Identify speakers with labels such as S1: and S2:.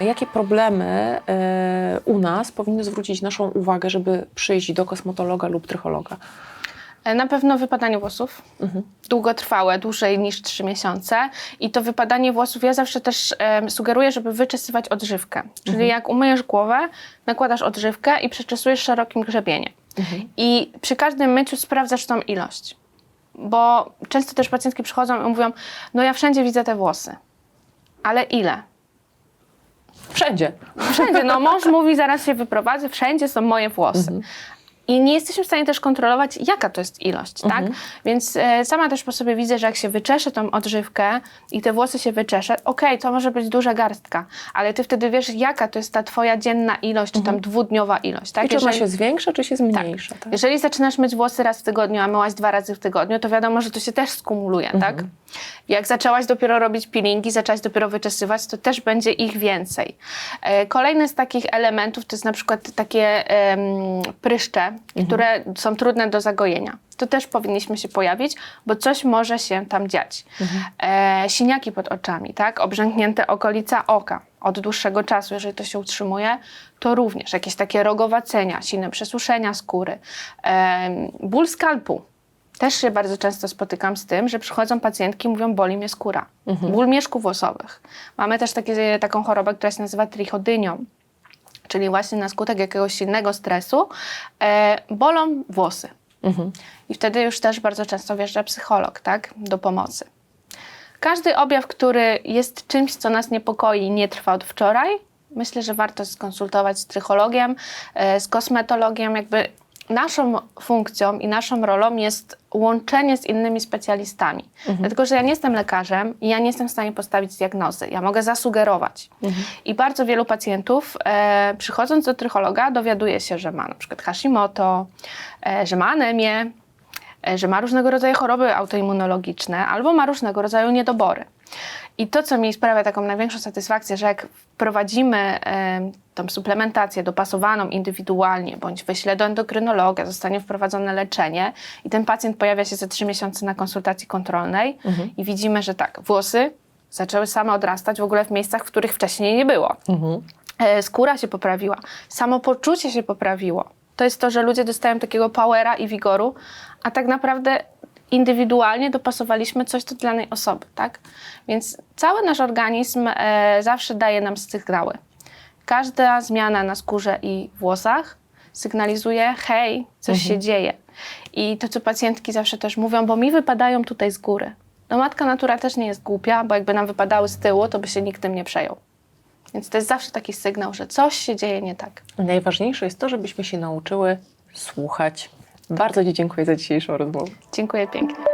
S1: Jakie problemy e, u nas powinny zwrócić naszą uwagę, żeby przyjść do kosmetologa lub trychologa?
S2: E, Na pewno wypadanie włosów. Długotrwałe, dłużej niż 3 miesiące. I to wypadanie włosów ja zawsze też em, sugeruję, żeby wyczesywać odżywkę. Czyli jak umyjesz głowę, nakładasz odżywkę i przeczesujesz szerokim grzebieniem. I przy każdym myciu sprawdzasz tą ilość. Bo często też pacjentki przychodzą i mówią, no ja wszędzie widzę te włosy. Ale ile?
S1: Wszędzie.
S2: Wszędzie. No mąż mówi, zaraz się wyprowadzę, wszędzie są moje włosy. I nie jesteśmy w stanie też kontrolować, jaka to jest ilość, tak? Więc e, sama też po sobie widzę, że jak się wyczesze tą odżywkę i te włosy się wyczesze, okej, to może być duża garstka, ale ty wtedy wiesz, jaka to jest ta twoja dzienna ilość, czy tam dwudniowa ilość, tak?
S1: I czy ona
S2: Jeżeli-
S1: się zwiększa, czy się zmniejsza? Tak.
S2: jeżeli zaczynasz myć włosy raz w tygodniu, a myłaś dwa razy w tygodniu, to wiadomo, że to się też skumuluje, tak? Jak zaczęłaś dopiero robić peelingi, zaczęłaś dopiero wyczesywać, to też będzie ich więcej. E, Kolejny z takich elementów to jest na przykład takie em, pryszcze, które są trudne do zagojenia. To też powinniśmy się pojawić, bo coś może się tam dziać. E, siniaki pod oczami, tak? Obrzęknięte okolica oka od dłuższego czasu, jeżeli to się utrzymuje, to również jakieś takie rogowacenia, silne przesuszenia skóry, em, ból skalpu. Też się bardzo często spotykam z tym, że przychodzą pacjentki i mówią, boli mnie skóra. Ból mieszków włosowych. Mamy też takie, taką chorobę, która się nazywa trichodynią, czyli właśnie na skutek jakiegoś silnego stresu e, bolą włosy. I wtedy już też bardzo często wjeżdża psycholog, tak, do pomocy. Każdy objaw, który jest czymś, co nas niepokoi, nie trwa od wczoraj. Myślę, że warto skonsultować z psychologiem, e, z kosmetologiem. Jakby naszą funkcją i naszą rolą jest łączenie z innymi specjalistami. Dlatego, że ja nie jestem lekarzem i ja nie jestem w stanie postawić diagnozy. Ja mogę zasugerować. I bardzo wielu pacjentów e, przychodząc do trychologa dowiaduje się, że ma na przykład Hashimoto, e, że ma anemię, e, że ma różnego rodzaju choroby autoimmunologiczne albo ma różnego rodzaju niedobory. I to, co mi sprawia taką największą satysfakcję, że jak wprowadzimy e, tą suplementację dopasowaną indywidualnie, bądź wyśle do endokrynologa, zostanie wprowadzone leczenie i ten pacjent pojawia się za trzy miesiące na konsultacji kontrolnej i widzimy, że tak, włosy zaczęły same odrastać w ogóle w miejscach, w których wcześniej nie było. E, skóra się poprawiła, samopoczucie się poprawiło. To jest to, że ludzie dostają takiego powera i wigoru, a tak naprawdę indywidualnie dopasowaliśmy coś do danej osoby, tak? Więc cały nasz organizm e, zawsze daje nam sygnały. Każda zmiana na skórze i włosach sygnalizuje, hej, coś się dzieje. I to, co pacjentki zawsze też mówią, bo mi wypadają tutaj z góry. No matka natura też nie jest głupia, bo jakby nam wypadały z tyłu, to by się nikt tym nie przejął. Więc to jest zawsze taki sygnał, że coś się dzieje nie tak.
S1: Najważniejsze jest to, żebyśmy się nauczyły słuchać. Bardzo Ci dziękuję za dzisiejszą rozmowę.
S2: Dziękuję pięknie.